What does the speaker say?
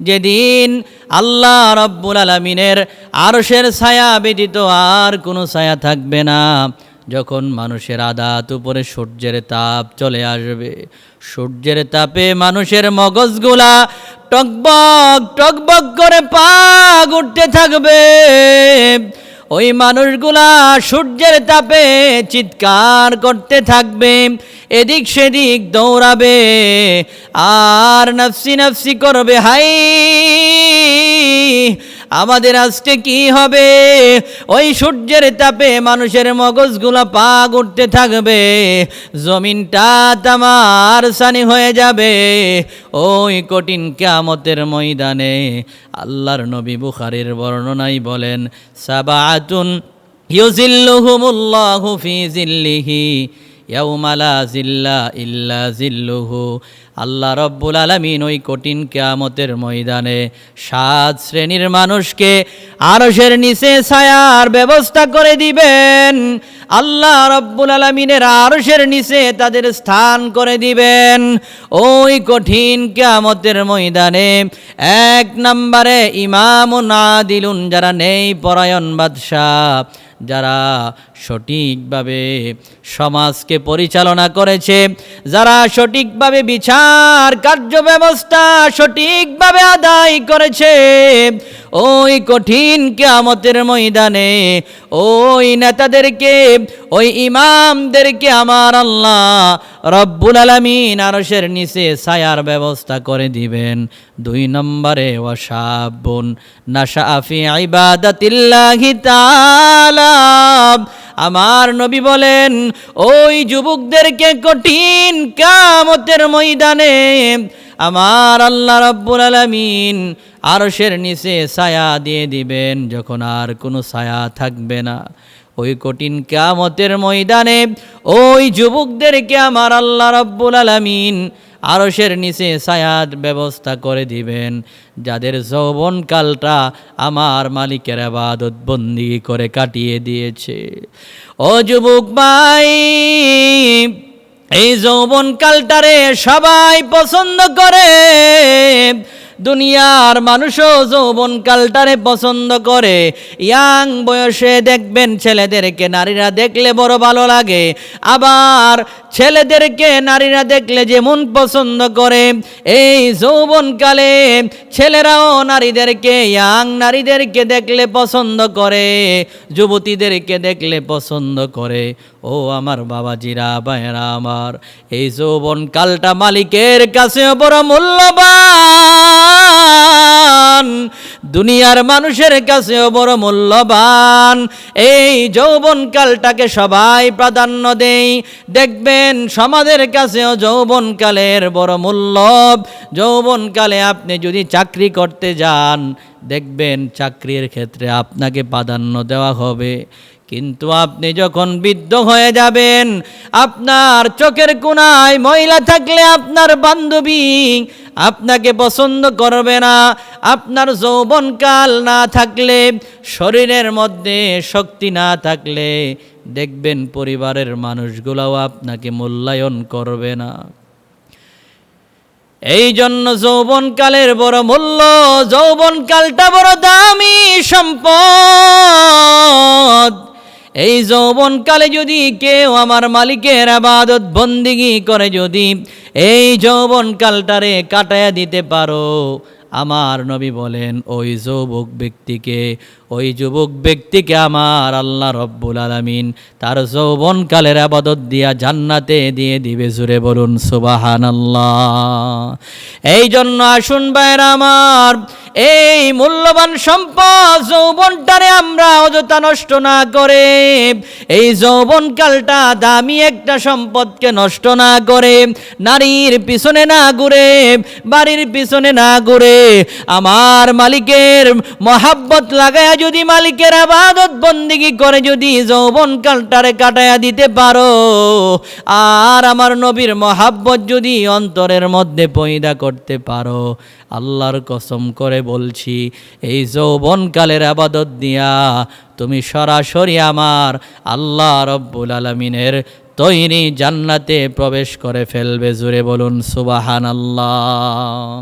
যেদিন আল্লাহ রব্বুল আলমিনের আরশের ছায়া ব্যতীত আর কোনো ছায়া থাকবে না। যখন মানুষের আদাত উপরে সূর্যের তাপ চলে আসবে, সূর্যের তাপে মানুষের মগজগুলা টকবক টকবক করে পাগ উঠতে থাকবে। ওই মানুষগুলা সূর্যের তাপে চিৎকার করতে থাকবে। এদিক সেদিক দৌড়াবে, আর নফসি নফসি করবে, হাই। আমাদের আজকে কি হবে? ওই সূর্যের তাপে মানুষের মগজগুলা পা উঠতে থাকবে, জমিনটা তামার সানি হয়ে যাবে। ওই কঠিন কেয়ামতের ময়দানে আল্লাহর নবী বুখারের বর্ণনাই বলেন সাবাতুন ইউজিল্লুহুমুল্লাহু ফি জিল্লিহি ইয়াউমা লা জিল্লা ইল্লা জিল্লুহু। আল্লাহ রব্বুল আলামিন ওই কঠিন কেয়ামতের ময়দানে সাত শ্রেণির মানুষকে আরশের নিচে ছায়ার ব্যবস্থা করে দিবেন। আল্লাহ রব্বুল আলমিনের আরশের নিচে তাদের স্থান করে দিবেন। ওই কঠিন কেয়ামতের ময়দানে এক নম্বরে ইমাম না দিলুন যারা নেই পরায়ণ বাদশাহ, যারা সঠিকভাবে সমাজকে পরিচালনা করেছে। যারা সঠিকভাবে বিচার কার্য ব্যবস্থা সঠিকভাবে আদায় করেছে, ওই কঠিন কেয়ামতের ময়দানে ওই নেতাদেরকে, ওই ইমামদেরকে আমার আল্লাহ রব্বুল আলমিন আরশের নিচে ছায়ার ব্যবস্থা করে দিবেন। দুই নম্বরে ওয়াসাবুন নাশা আফি ইবাদাতিল্লাহি তাআলা। আমার নবী বলেন, ওই যুবকদেরকে কঠিন কামতের ময়দানে আমার আল্লাহ রব্বুল আলমিন আরশের নিচে ছায়া দিয়ে দিবেন, যখন আর কোনো ছায়া থাকবে না। ওই কঠিন কামতের ময়দানে ওই যুবকদেরকে আমার আল্লাহ রব্বুল আলমিন আরশের নিচে ছায়ার ব্যবস্থা করে দিবেন, যাদের যৌবনকালটা আমার মালিকের আবাদত বন্দি করে কাটিয়ে দিয়েছে। ও যুবক ভাই, এই যৌবনকালটারে সবাই পছন্দ করে। দুনিয়ার মানুষও যৌবন কালটারে পছন্দ করে। ইয়াং বয়সে দেখবেন ছেলেদেরকে, নারীরা দেখলে বড় ভালো লাগে। আবার ছেলেদেরকে, নারীরা দেখলে যেমন পছন্দ করে, এই যৌবনকালে ছেলেরাও নারীদেরকে, ইয়াং নারীদেরকে দেখলে পছন্দ করে, যুবতীদেরকে দেখলে পছন্দ করে। ও আমার বাবাজিরা বায়েরা আমার, এই যৌবন কালটা মালিকের কাছেও বড় মূল্যবান। দুনিয়ার মানুষের কাছেও বড় মূল্যবান। এই যৌবন কালটাকে সবাই প্রাধান্য দেই। দেখবেন সমাজের কাছেও যৌবনকালের বড় মূল্য। যৌবনকালে আপনি যদি চাকরি করতে যান, দেখবেন চাকরির ক্ষেত্রে আপনাকে প্রাধান্য দেওয়া হবে। কিন্তু আপনি যখন বৃদ্ধ হয়ে যাবেন, আপনার চোখের কোনায় মহিলা থাকলে আপনার বান্ধবী আপনাকে পছন্দ করবে না, আপনার যৌবনকাল না থাকলে, শরীরের মধ্যে শক্তি না থাকলে, দেখবেন পরিবারের মানুষগুলাও আপনাকে মূল্যায়ন করবে না। এই জন্য যৌবনকালের বড় মূল্য যৌবনকালটা বড় দামি সম্পদ। এই যৌবনকালে যদি কেউ আমার মালিকের আবাদত বন্দিগি করে যদি এই যৌবনকালটারে কাটায়া দিতে পারো, আমার নবী বলেন, ওই যৌবক ব্যক্তিকে ওই যুবক ব্যক্তিকে আমার আল্লাহ রব্বুল আলমিন তার যৌবনকালের আবাদত দিয়া জান্নাতে দিয়ে দিবে, জুড়ে বলুন সুবাহান এই জন্য আসুন বাইর আমার, এই মূল্যবান সম্পদ যৌবনটারে আমরা অযথা নষ্ট না করে, এই যৌবনকালটা দামি একটা সম্পদকে নষ্ট না করে, নারীর পিছনে না ঘুরে, বাড়ির পিছনে না ঘুরে, আমার মালিকের মহাব্বত লাগায়া যদি মালিকের আবাদত বন্দিগি করে, যদি যৌবন কালটারে কাটায়া দিতে পারো। আর আমার নবীর মহাব্বত যদি অন্তরের মধ্যে পয়দা করতে পারো। আল্লাহর কসম করে বলছি, এই যৌবনকালের আবাদত দিয়া তুমি সরাসরি আমার আল্লাহ রব্বুল আলমিনের তৈরি জান্নাতে প্রবেশ করে ফেলবে। জুড়ে বলুন সুবাহান আল্লাহ